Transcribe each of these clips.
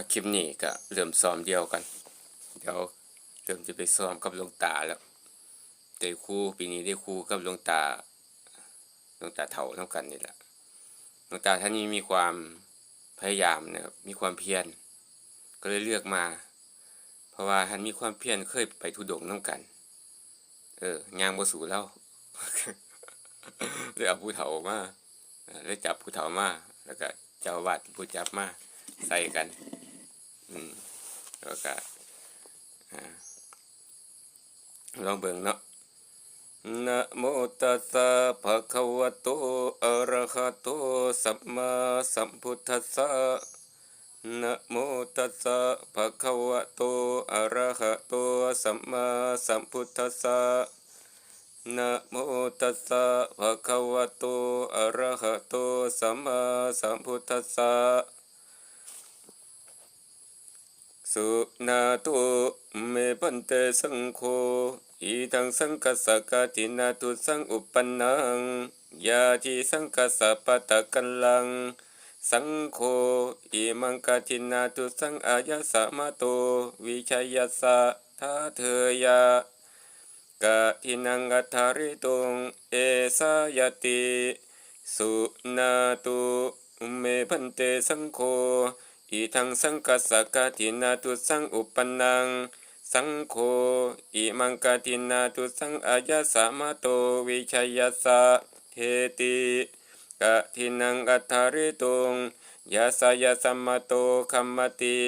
คลิปนี้ก็เริ่มซ้อมเดียวกัน เดี๋ยวเริ่มจะไปซ้อมกับหลวงตาแล้วได้ครู่ปีนี้ได้ครู่กับหลวงตาหลวงตาเฒ่าน้ำกันนี่แหละหลวงตาท่านนี้มีความพยายามนะครับมีความเพียรก็เลยเลือกมา เพราะว่าท่านมีความเพียรเคยไปทุดงค์น้ำกัน เออยางบสู่แล้วเลยเอาผู้เฒ่ามาเลยจับผู้เฒ่ามาแล้วก็เจ้าอาวาดผู้จับมาใส่กัน อืมแล้วก็อ่าลองเบิ่งเนาะนะโมตัสสะภะคะวะโตอะระหะโตสัมมาสัมพุทธัสสะนะโมตัสสะภะคะวะโตอะระหะโตสัมมาสัมพุทธัสสะนะโมตัสสะภะคะวะโตอะระหะโตสัมมาสัมพุทธัสสะ สุนาตุเมปันเตสังโฆอีทังสังกัสสะกะตินาตุสังอุปปันนังยาทิสังกัสสะปะตะกันลัง สังโฆอิมังกะตินาตุสังอายะสะมะโตวิชัยยัสสะทาเทยากะทินังอัทาริตุงเอสายติ สุนาตุเมพันเตสังโฆ อีทังสังกัสสกะทินาตุสังอุปนัง สังโฆอิมังกะทินาตุสังอายะสามะโตวิชัยยัสสะเทติกะทินังอัทธาริตุงยาสายะสัมมะโตคัมมติ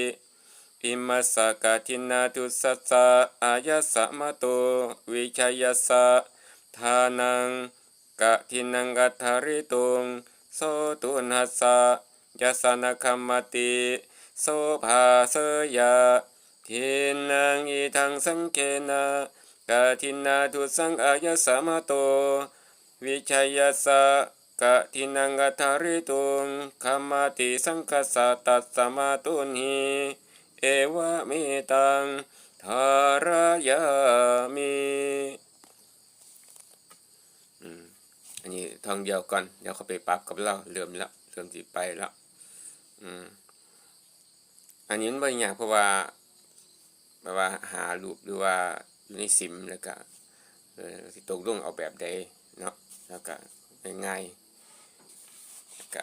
อิมัสสะกะทินาตุสัสสะอายะสามะโตวิชัยยัสสะทานังกะทินังอัทธาริตุงโสตุนัสสะ ยสนคัมมติโสภาเสยะทินังอีทังสังเกนะกะทินาทุสังอายสามโต วิชัยยสะกะทินังอัทาริตุงคัมมติสังคสะตัสสมาตุนีเอวะเมตังทารายามิอืมอันนี้ท่องเดียวก่อนเดี๋ยวเขาไปปรับกับเราเริ่มแล้วเริ่มสิไปแล้ว อืมอันนี้มันบ่ยากเพราะว่าแบบว่าหารูปหรือว่าอยู่ในซิมแล้วก็เออสิตกลงเอาแบบใดเนาะแล้วก็ง่ายๆแล้วก็